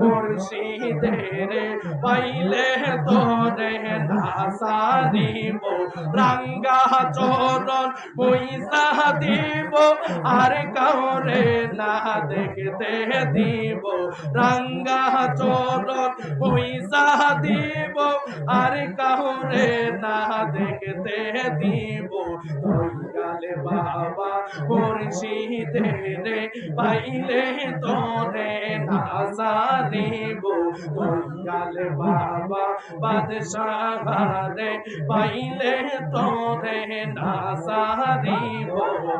মুর্শিদের পাইলে তোরে নাসারিব রাঙ্গা চরণ পয়সা দিব আর কাউরে না দেখতে দিব রাঙ্গা চরণ পয়সা দিব আর কাউরে না দেখতে দিব দয়াল বাবা মুর্শিদের পাইলে তোরে নাজারিব দয়াল বাবা বাদশাহারে পাইলে তোরে নাজারিব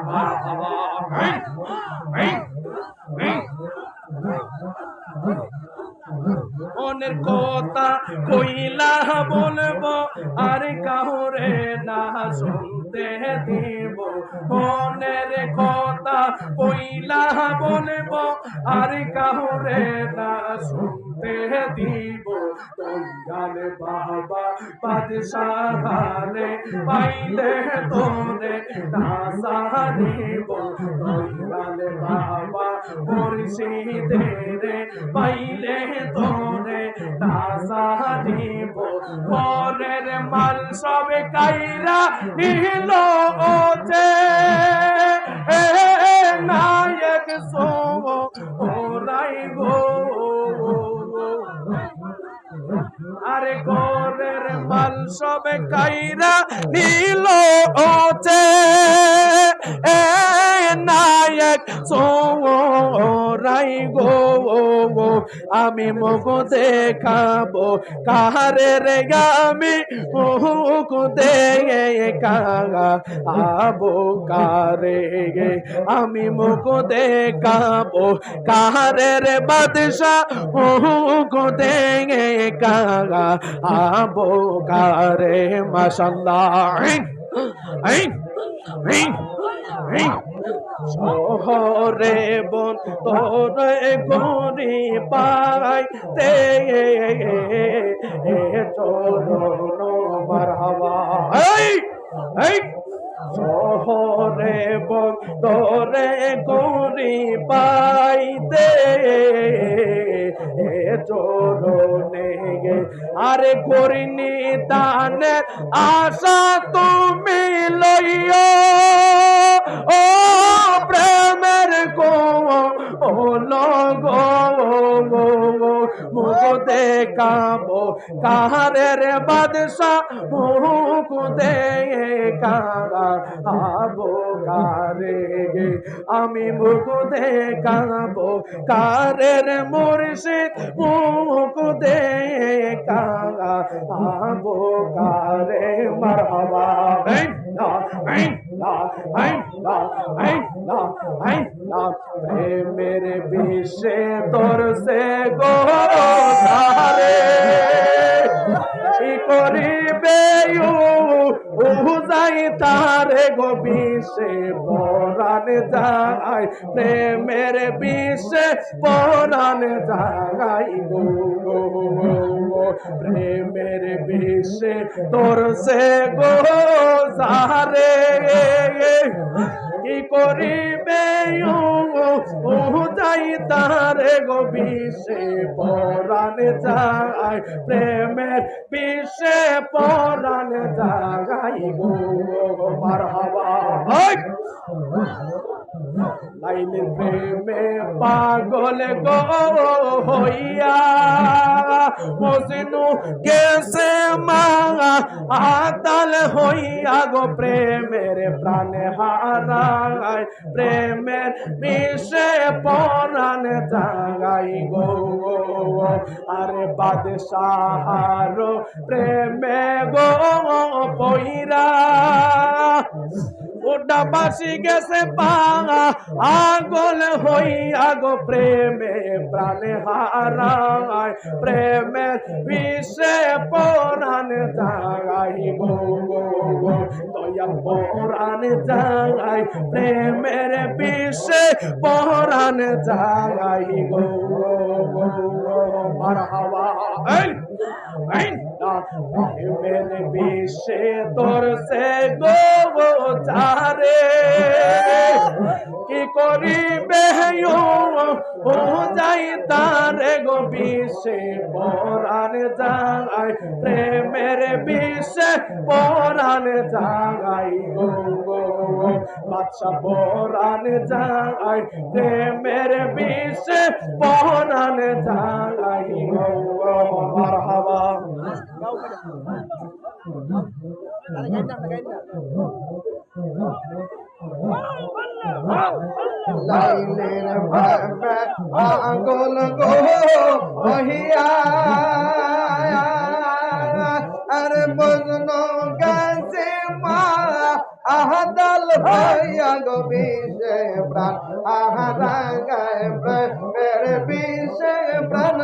বাবা মনের কথা কইলা বলব, আর কাউরে না শুনতে দিব। মনের কথা কইলা বলব, আর কাউরে না শুনতে দিব। দয়াল বাবা বাদশাহারে পাইলে তোরে না সারিব। দয়াল বাবা মুর্শিদের পাইলে তোরে নাসারিব পরের মাল সব কাইরা নিল ওতে। নায়ক সো, ওরাই গো। আরে গোরের মাল সব কাইরা নিল সোরাই গো আমি মুখ দেখাবো। কাহারে রে আমি মুখ দেখাবো? কারে গে আমি মুখ দেখাবো? কাহারে রে বাদশা মুখ দেখাবো? কারে মাশাল্লাহ। আইন আইন আইন। শহরে বন তোরে গরি পাই তে চরণ মারহাবা শহরে বন তোরে গরি পাইতে চরণে আরে করিনি দানে আশা তুমি লইও ও দেখাবো কাহারের বাদশা মুখ দেখাবো কারে গে। আমি মুখ দেখাবো কারের মুর্শিদ মুখ দেখাবো কারে, মারহাবা। এই না প্রেমের বিশ্বে তোর সে গো করিবে উজাই তারে গো বিশ্বে পরাণ যায় প্রেমের বিশ্বে পরাণ যায় প্রেমের বিশ্বে তোর সে গো সারে কি করিবে যাই তারে গো বিশ্বে যাই যায় প্রেমের বিষে পরাণে জাগাই গো মার হাওয়া লাইনের প্রেমে পাগল গো হইয়া। মজনু কেসে মা আতাল হইয়া গো প্রেমের প্রাণে হারায়। প্রেমের বিষে পরাণ জাগাই গো। আরে বাদশাহার প্রেমে গো পইরা। ওটা বাসি গেছে পাঙা আগল হইয়া গো প্রেমে প্রাণে হারায় প্রেমে বিষে পরাণ জাগাই গো গো গো দয়াল পরাণ জাগাই প্রেমের বিষে পরাণ জাগাই গো গো গো মার হাওয়া এই মেরে বিশ্বে তোর সে গো চারে কি করিবে ও যাই তারে গো বিশ্বে পরাণ যায় প্রেমের বিশ্বে পরাণ যায় গো গো বাদশা পরাণ যায় প্রেমের বিশ্বে পরাণ যায় গো মারহাবা লাইলের ভাবে আঙ্গুল গো ওহিয়া আরে বজনো গাছে মা আহাদাল ভাইয়া গো বিষে প্রাণ আহারা গায় প্রাণ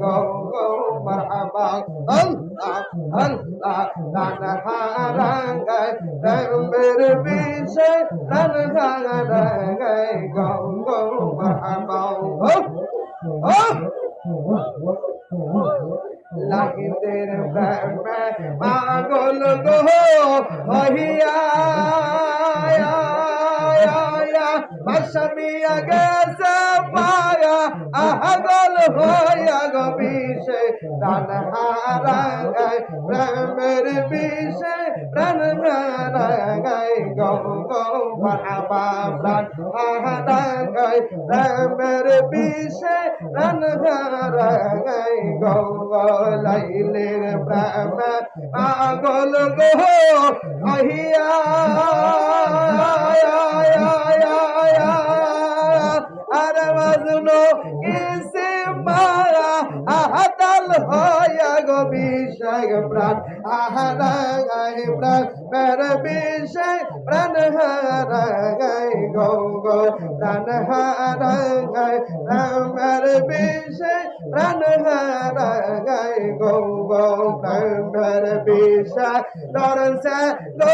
গো মারহাবা আল্লাহ আল্লাহ প্রাণ হারা গায় প্রেমের বিষে প্রাণ হারা গায় গো গো মারহাবা ও লাগিদের প্রেমে পাগল গো হইয়া বাসমিয়া গেছে পায়া, আহগল হইয়া গো বিষে প্রাণ হারা গায় প্রেমের বিষে, প্রাণ গো গো মারহাবা প্রাণ হারা গায় প্রেমের বিষে, প্রাণ হারা গায় গো গো প্রেম পাগল গো, আহিয়া হয়া গো বিষয় প্রাণ আহারা গায় প্রাণ মের বিষয় প্রাণ হারা গায় গো গো, প্রাণ হারা গায় প্রাণ বিষয় প্রাণ হারা গায় গো গো, প্রাণ মের বিষয় দরসে গো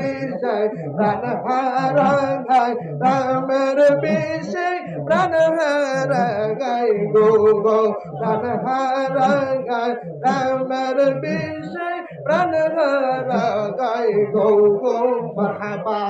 গো বিষয় প্রাণ হারা গায় রামের বিষয় প্রাণ হারা গায় গো গো প্রাণ হারা রামের বিষয় প্রাণ হারা গো গো মারহাবা